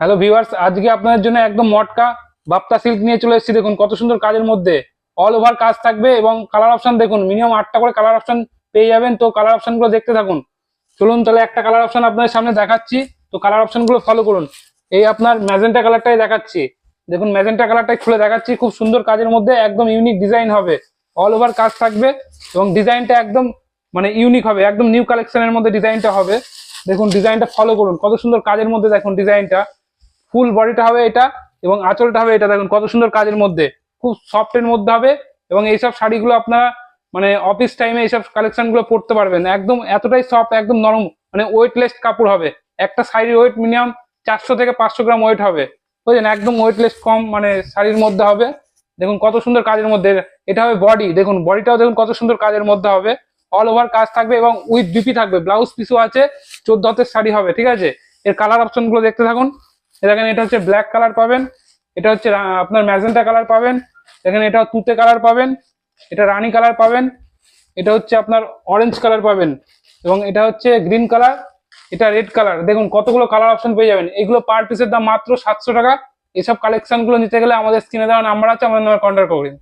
Hello viewers আজকে আপনাদের জন্য একদম মটকা বাপ্তা সিল্ক নিয়ে চলে এসেছি। দেখুন কত সুন্দর কাজের মধ্যে। অল ওভার কাজ থাকবে এবং কালার অপশন দেখুন মিনিমাম আটটা করে কালার অপশন পেয়ে যাবেন। তো কালার অপশনগুলো দেখতে থাকুন। চলুন তাহলে একটা কালার অপশন আপনাদের সামনে দেখাচ্ছি। তো কালার অপশনগুলো ফলো করুন। এই আপনার ম্যাজেন্টা কালারটাই দেখাচ্ছি। দেখুন ম্যাজেন্টা কালারটাই খুলে দেখাচ্ছি। খুব সুন্দর কাজের মধ্যে একদম ইউনিক ডিজাইন হবে। অল ওভার কাজ থাকবে এবং ডিজাইনটা একদম মানে ইউনিক হবে। একদম নিউ কালেকশনের মধ্যে ডিজাইনটা হবে। দেখুন ডিজাইনটা ফলো করুন। কত সুন্দর কাজের মধ্যে দেখুন ডিজাইনটা ফুল বডিটা হবে এটা এবং আঁচলটা হবে এটা। দেখুন, কত সুন্দর কাজের মধ্যে। খুব সফটের মধ্যে হবে এবং এইসব শাড়িগুলো আপনারা মানে অফিস টাইমে এইসব কালেকশনগুলো পরতে পারবেন। একদম এতটাই সফট একদম নরম মানে ওয়েটলেস কাপড় হবে। একটা শাড়ির ওয়েট মিনিমাম চারশো থেকে পাঁচশো গ্রাম ওয়েট হবে। বুঝলেন? একদম ওয়েটলেস কম মানে শাড়ির মধ্যে হবে। দেখুন, কত সুন্দর কাজের মধ্যে। এটা হবে বডি দেখুন বডিটাও দেখুন কত সুন্দর কাজের মধ্যে হবে। অল ওভার কাজ থাকবে এবং উইথ বিপি থাকবে। ব্লাউজ পিসও আছে, চোদ্দ হাতের শাড়ি হবে, ঠিক আছে? এর কালার অপশনগুলো দেখতে থাকুন। দেখেন এটা হচ্ছে ব্ল্যাক কালার পাবেন, এটা হচ্ছে আপনার ম্যাজেন্টা কালার পাবেন, দেখেন এটা তুতে কালার পাবেন, এটা রানি কালার পাবেন, এটা হচ্ছে আপনার অরেঞ্জ কালার পাবেন এবং এটা হচ্ছে গ্রিন কালার এটা রেড কালার দেখুন কতগুলো কালার অপশন পেয়ে যাবেন। এগুলো পার পিসের দাম মাত্র সাতশো টাকা। এসব কালেকশনগুলো নিতে গেলে আমাদের স্ক্রিনে দেওয়া নাম্বার আছে, আমাদের নাম্বার কন্ট্যাক্ট করবেন